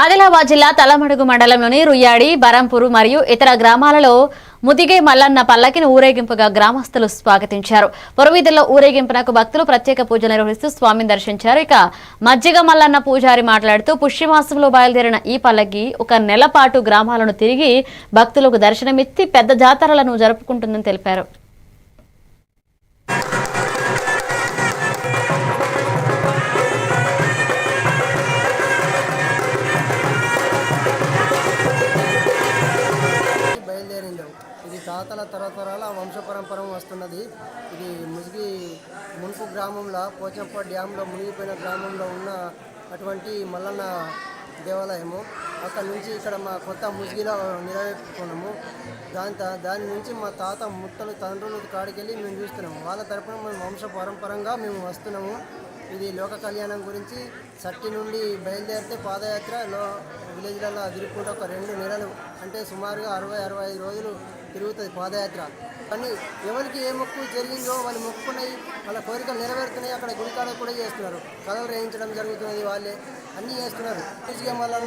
ఆదిలాబాద్ జిల్లా తలమడుగు మండలంలోని రుయ్యాడి బరంపూరు మరియు ఇతర గ్రామాలలో ముదిగే మల్లన్న పల్లకిని ఊరేగింపుగా గ్రామస్తులు స్వాగతించారు. పొరవీధుల్లో ఊరేగింపునకు భక్తులు ప్రత్యేక పూజ నిర్వహిస్తూ స్వామిని దర్శించారు. ఇక మజ్జిగ మల్లన్న పూజారి మాట్లాడుతూ పుష్యమాసంలో బయలుదేరిన ఈ పల్లకి ఒక నెల పాటు గ్రామాలను తిరిగి భక్తులకు దర్శనమిచ్చి పెద్ద జాతరలను జరుపుకుంటుందని తెలిపారు. ఇది తాతల తరతరాల వంశపరంపరం వస్తున్నది. ఇది ముసిగి మున్పు గ్రామంలో పోచంప డ్యాంలో మునిగిపోయిన గ్రామంలో ఉన్న అటువంటి మల్లన్న దేవాలయము. అక్కడ నుంచి ఇక్కడ మా కొత్త ముసిగిలో నిలబెట్టుకున్నాము. దాని దాని నుంచి మా తాత ముత్తలు తండ్రులు కాడికెళ్ళి మేము చూస్తున్నాము. వాళ్ళ తరపున మేము వంశ పరంపరంగా మేము వస్తున్నాము. ఇది లోక కళ్యాణం గురించి సట్టి నుండి బయలుదేరితే పాదయాత్ర లో విలేజ్లలో తిరుగుకుంటూ ఒక రెండు నెలలు అంటే సుమారుగా అరవై అరవై ఐదు రోజులు తిరుగుతుంది పాదయాత్ర. కానీ ఎవరికి ఏ మొక్కు జరిగిందో వాళ్ళు మొక్కున్నాయి వాళ్ళ కోరికలు నెరవేరుతున్నాయి అక్కడ గుడికాడ కూడా చేస్తున్నారు. కథలు వేయించడం జరుగుతున్నది వాళ్ళే అన్నీ చేస్తున్నారు. పూజగా మళ్ళీ